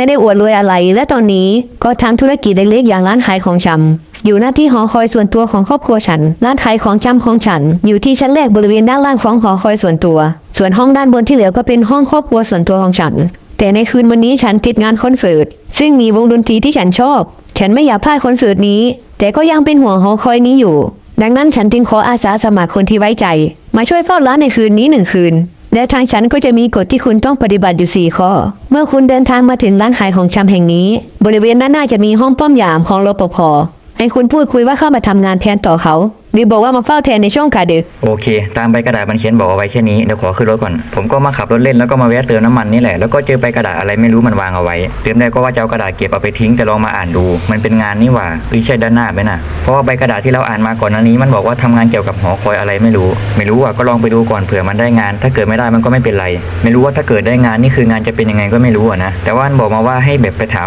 ไม่ได้อวดรวยอะไร และตอนนี้ก็ทำธุรกิจเล็กๆอย่างร้านขายของชำอยู่หน้าที่หอคอยส่วนตัวของครอบครัวฉัน ร้านขายของชำของฉัน อยู่ที่ชั้นแรกบริเวณด้านล่างของหอคอยส่วนตัว ส่วนห้องด้านบนที่เหลือก็เป็นห้องครอบครัวส่วนตัวของฉัน แต่ในคืนวันนี้ฉันติดงานคอนเสิร์ตซึ่งมีวงดนตรีที่ฉันชอบ ฉันไม่อยากพลาดคอนเสิร์ตนี้ แต่ก็ยังเป็นห่วงหอคอยนี้อยู่ ดังนั้นฉันจึงขออาสาสมัครคนที่ไว้ใจ มาช่วยเฝ้าร้านในคืนนี้หนึ่งคืน และทางฉันก็จะมีกฎที่คุณต้องปฏิบัติอยู่ 4 ข้อ เมื่อคุณเดินทางมาถึงร้านขายของชำแห่งนี้ บริเวณด้านหน้าจะมีห้องป้อมยามของรปภ ให้คุณพูดคุยว่าเข้ามาทำงานแทนต่อเขาหรือบอกว่ามาเฝ้าแทนในช่วงกาดึก โอเค ตามใบกระดาษมันเขียนบอกเอาไว้แค่นี้ เดี๋ยวขอขึ้นรถก่อน ผมก็มาขับรถเล่นแล้วก็มาแวะเติมน้ำมันนี่แหละ แล้วก็เจอใบกระดาษอะไรไม่รู้มันวางเอาไว้เติมได้ก็ว่าจะเอากระดาษเก็บเอาไปทิ้งแต่ลองมาอ่านดู มันเป็นงานนี่หว่าเอ้ยใช่ด้านหน้าไหมน่ะ เพราะว่าใบกระดาษที่เราอ่านมาก่อนหน้านี้ มันบอกว่าทำงานเกี่ยวกับหอคอยอะไรไม่รู้ ไม่รู้อะก็ลองไปดูก่อนเผื่อมันได้งาน ถ้าเกิดไม่ได้มันก็ไม่เป็นไร ไม่รู้ว่าถ้าเกิดได้งานนี่คืองานจะเป็นยังไงก็ไม่รู้อะนะ แต่ว่ามันบอกมาว่าให้แบบไปถาม